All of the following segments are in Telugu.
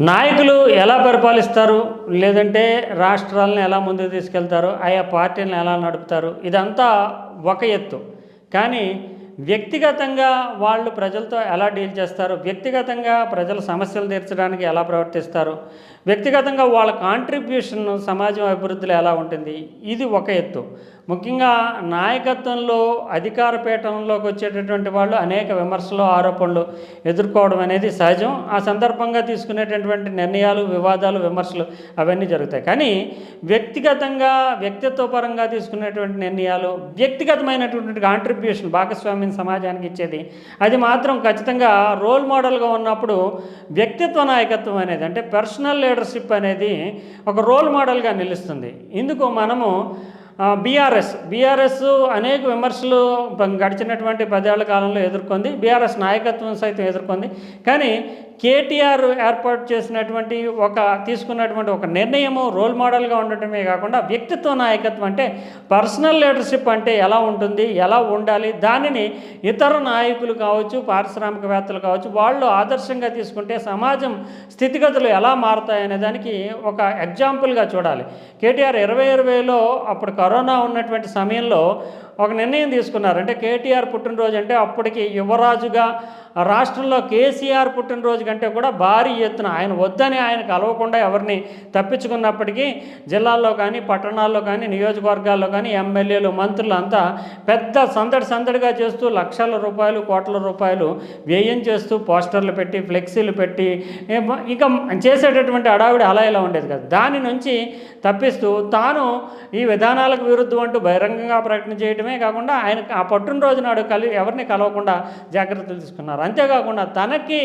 నాయకులు ఎలా పరిపాలిస్తారు? లేదంటే రాష్ట్రాలను ఎలా ముందుకు తీసుకెళ్తారు? ఆయా పార్టీలను ఎలా నడుపుతారు? ఇదంతా ఒక ఎత్తు. కానీ వ్యక్తిగతంగా వాళ్ళు ప్రజలతో ఎలా డీల్ చేస్తారు? వ్యక్తిగతంగా ప్రజల సమస్యలు తీర్చడానికి ఎలా ప్రవర్తిస్తారు? వ్యక్తిగతంగా వాళ్ళ కాంట్రిబ్యూషన్ సమాజం అభివృద్ధిలో ఎలా ఉంటుంది? ఇది ఒక ఎత్తు. ముఖ్యంగా నాయకత్వంలో అధికార పీఠంలోకి వచ్చేటటువంటి వాళ్ళు అనేక విమర్శలు ఆరోపణలు ఎదుర్కోవడం అనేది సహజం. ఆ సందర్భంగా తీసుకునేటటువంటి నిర్ణయాలు వివాదాలు విమర్శలు అవన్నీ జరుగుతాయి. కానీ వ్యక్తిగతంగా వ్యక్తిత్వ పరంగా తీసుకునేటువంటి నిర్ణయాలు వ్యక్తిగతమైనటువంటి కాంట్రిబ్యూషన్ భాగస్వామ్యం సమాజానికి ఇచ్చేది అది మాత్రం ఖచ్చితంగా రోల్ మోడల్గా ఉన్నప్పుడు వ్యక్తిత్వ నాయకత్వం అనేది అంటే పర్సనల్ లీడర్షిప్ అనేది ఒక రోల్ మోడల్గా నిలుస్తుంది. ఇందుకు మనము బీఆర్ఎస్. బీఆర్ఎస్ అనేక విమర్శలు గడిచినటువంటి పదేళ్ళ కాలంలో ఎదుర్కొంది. బీఆర్ఎస్ నాయకత్వం సైతం ఎదుర్కొంది. కానీ కేటీఆర్ ఏర్పాటు చేసినటువంటి ఒక తీసుకున్నటువంటి ఒక నిర్ణయము రోల్ మోడల్గా ఉండటమే కాకుండా వ్యక్తిత్వ నాయకత్వం అంటే పర్సనల్ లీడర్షిప్ అంటే ఎలా ఉంటుంది ఎలా ఉండాలి దానిని ఇతర నాయకులు కావచ్చు పారిశ్రామికవేత్తలు కావచ్చు వాళ్ళు ఆదర్శంగా తీసుకుంటే సమాజం స్థితిగతులు ఎలా మారుతాయనే దానికి ఒక ఎగ్జాంపుల్గా చూడాలి. కేటీఆర్ ఇరవై ఇరవైలో అప్పుడు కరోనా ఉన్నటువంటి సమయంలో ఒక నిర్ణయం తీసుకున్నారు. అంటే కేటీఆర్ పుట్టినరోజు అంటే అప్పటికి యువరాజుగా రాష్ట్రంలో కేసీఆర్ పుట్టినరోజు కంటే కూడా భారీ ఎత్తున ఆయన వద్దని ఆయన కలవకుండా ఎవరిని తప్పించుకున్నప్పటికీ జిల్లాల్లో కానీ పట్టణాల్లో కానీ నియోజకవర్గాల్లో కానీ ఎమ్మెల్యేలు మంత్రులు అంతా పెద్ద సందడి సందడిగా చేస్తూ లక్షల రూపాయలు కోట్ల రూపాయలు వ్యయం చేస్తూ పోస్టర్లు పెట్టి ఫ్లెక్సీలు పెట్టి ఇక చేసేటటువంటి అడావిడి అలా ఇలా ఉండేది కదా. దాని నుంచి తప్పిస్తూ తాను ఈ విధానాలకు విరుద్ధం అంటూ బహిరంగంగా ప్రకటన చేయడమే కాకుండా ఆయన ఆ పుట్టినరోజు నాడు కలి ఎవరిని కలవకుండా జాగ్రత్తలు తీసుకున్నారు. అంతేకాకుండా తనకి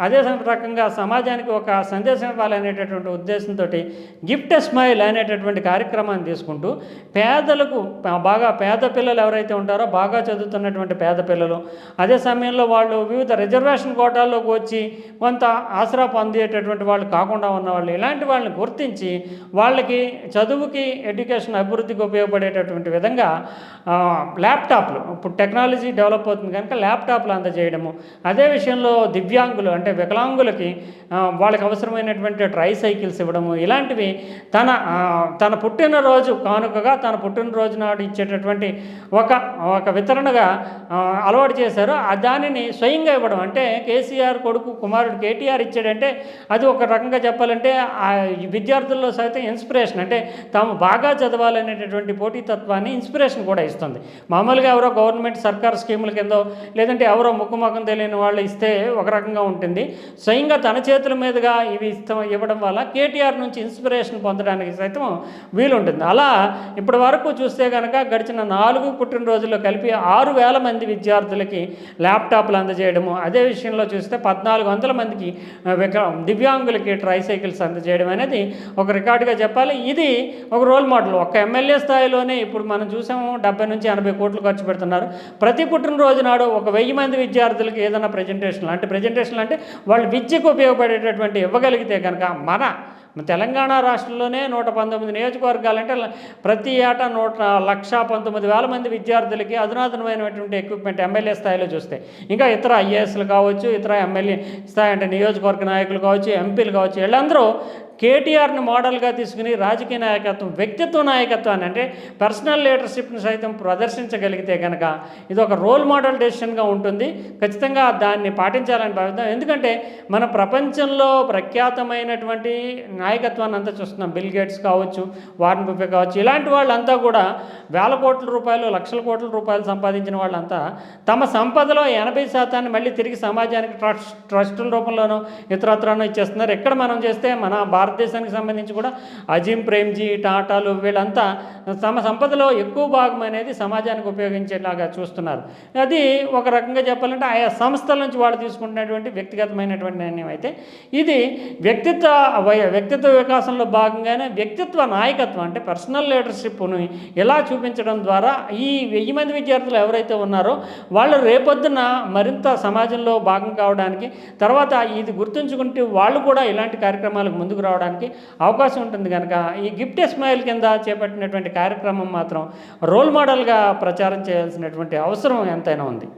అదే రకంగా సమాజానికి ఒక సందేశం ఇవ్వాలనేటటువంటి ఉద్దేశంతో గిఫ్ట్ స్మైల్ అనేటటువంటి కార్యక్రమాన్ని తీసుకుంటూ పేదలకు బాగా పేద పిల్లలు ఎవరైతే ఉంటారో బాగా చదువుతున్నటువంటి పేద పిల్లలు అదే సమయంలో వాళ్ళు వివిధ రిజర్వేషన్ కోటాల్లోకి వచ్చి కొంత ఆసరా పొందేటటువంటి వాళ్ళు కాకుండా ఉన్నవాళ్ళు ఇలాంటి వాళ్ళని గుర్తించి వాళ్ళకి చదువుకి ఎడ్యుకేషన్ అభివృద్ధికి ఉపయోగపడేటటువంటి విధంగా ల్యాప్టాప్లు ఇప్పుడు టెక్నాలజీ డెవలప్ అవుతుంది కనుక ల్యాప్టాప్లు అందజేయడము. అదే విషయంలో దివ్యాంగులు అంటే వికలాంగులకి వాళ్ళకి అవసరమైనటువంటి ట్రై సైకిల్స్ ఇవ్వడము ఇలాంటివి తన తన పుట్టినరోజు కానుకగా తన పుట్టినరోజు నాడు ఇచ్చేటటువంటి ఒక ఒక వితరణగా అలవాటు చేశారు. ఆ దానిని స్వయంగా ఇవ్వడం అంటే కేసీఆర్ కొడుకు కుమారుడు కేటీఆర్ ఇచ్చాడంటే అది ఒక రకంగా చెప్పాలంటే ఆ విద్యార్థుల్లో సైతం ఇన్స్పిరేషన్ అంటే తాము బాగా చదవాలనేటటువంటి పోటీతత్వాన్ని ఇన్స్పిరేషన్ కూడా ఇస్తుంది. మామూలుగా ఎవరో గవర్నమెంట్ సర్కార్ స్కీముల కిందో లేదంటే ఎవరో ముఖముఖం తెలియని వాళ్ళు ఇస్తే ఒక రకంగా ఉంటుంది. స్వయంగా తన చేతుల మీదుగా ఇవి ఇస్తాం ఇవ్వడం వల్ల కేటీఆర్ నుంచి ఇన్స్పిరేషన్ పొందడానికి సైతం వీలుంటుంది. అలా ఇప్పటి వరకు చూస్తే కనుక గడిచిన నాలుగు పుట్టినరోజుల్లో కలిపి ఆరు వేల మంది విద్యార్థులకి ల్యాప్టాప్లు అందజేయడము అదే విషయంలో చూస్తే పద్నాలుగు వందల మందికి దివ్యాంగులకి ట్రైసైకిల్స్ అందజేయడం అనేది ఒక రికార్డుగా చెప్పాలి. ఇది ఒక రోల్ మోడల్. ఒక ఎమ్మెల్యే స్థాయిలోనే ఇప్పుడు మనం చూసాము డెబ్బై నుంచి ఎనభై కోట్లు ఖర్చు పెడుతున్నారు. ప్రతి పుట్టినరోజు నాడు ఒక వెయ్యి మంది విద్యార్థులకి ఏదైనా ప్రజెంటేషన్లు అంటే ప్రజెంటేషన్లు అంటే వాళ్ళు విద్యకు ఉపయోగపడేటటువంటి ఇవ్వగలిగితే కనుక మన తెలంగాణ రాష్ట్రంలోనే నూట పంతొమ్మిది నియోజకవర్గాలంటే ప్రతి ఏటా నూట లక్ష పంతొమ్మిది వేల మంది విద్యార్థులకి అధునాతనమైనటువంటి ఎక్విప్మెంట్ ఎమ్మెల్యే స్థాయిలో చూస్తే ఇంకా ఇతర ఐఏఎస్లు కావచ్చు ఇతర ఎమ్మెల్యే స్థాయి అంటే నియోజకవర్గ నాయకులు కావచ్చు ఎంపీలు కావచ్చు వీళ్ళందరూ కేటీఆర్ని మోడల్గా తీసుకుని రాజకీయ నాయకత్వం వ్యక్తిత్వ నాయకత్వాన్ని అంటే పర్సనల్ లీడర్షిప్ని సైతం ప్రదర్శించగలిగితే కనుక ఇది ఒక రోల్ మోడల్ డెసిషన్గా ఉంటుంది. ఖచ్చితంగా దాన్ని పాటించాలని భావిద్దాం. ఎందుకంటే మన ప్రపంచంలో ప్రఖ్యాతమైనటువంటి నాయకత్వాన్ని అంతా చూస్తున్నాం. బిల్ గేట్స్ కావచ్చు వార్న్ బుఫే కావచ్చు ఇలాంటి వాళ్ళంతా కూడా వేల కోట్ల రూపాయలు లక్షల కోట్ల రూపాయలు సంపాదించిన వాళ్ళంతా తమ సంపదలో ఎనభై శాతాన్ని మళ్ళీ తిరిగి సమాజానికి ట్రస్ట్ ట్రస్టుల రూపంలోనో ఇతరత్రానో ఇచ్చేస్తున్నారు. ఎక్కడ మనం చేస్తే మన భారత భారతదేశానికి సంబంధించి కూడా అజీం ప్రేమ్జీ టాటాలు వీళ్ళంతా తమ సంపదలో ఎక్కువ భాగం అనేది సమాజానికి ఉపయోగించేలాగా చూస్తున్నారు. అది ఒక రకంగా చెప్పాలంటే ఆయా సంస్థల నుంచి వాళ్ళు తీసుకుంటున్నటువంటి వ్యక్తిగతమైనటువంటి నిర్ణయం అయితే. ఇది వ్యక్తిత్వ వ్యక్తిత్వ వికాసంలో భాగంగానే వ్యక్తిత్వ నాయకత్వం అంటే పర్సనల్ లీడర్షిప్ను ఎలా చూపించడం ద్వారా ఈ వెయ్యి మంది విద్యార్థులు ఎవరైతే ఉన్నారో వాళ్ళు రేపొద్దున మరింత సమాజంలో భాగం కావడానికి తర్వాత ఇది గుర్తుంచుకుంటే వాళ్ళు కూడా ఇలాంటి కార్యక్రమాలకు ముందుకు రావడం రావడానికి అవకాశం ఉంటుంది కనుక ఈ గిఫ్ట్ స్మైల్ కింద చేపట్టినటువంటి కార్యక్రమం మాత్రం రోల్ మోడల్గా ప్రచారం చేయాల్సినటువంటి అవసరం ఎంతైనా ఉంది.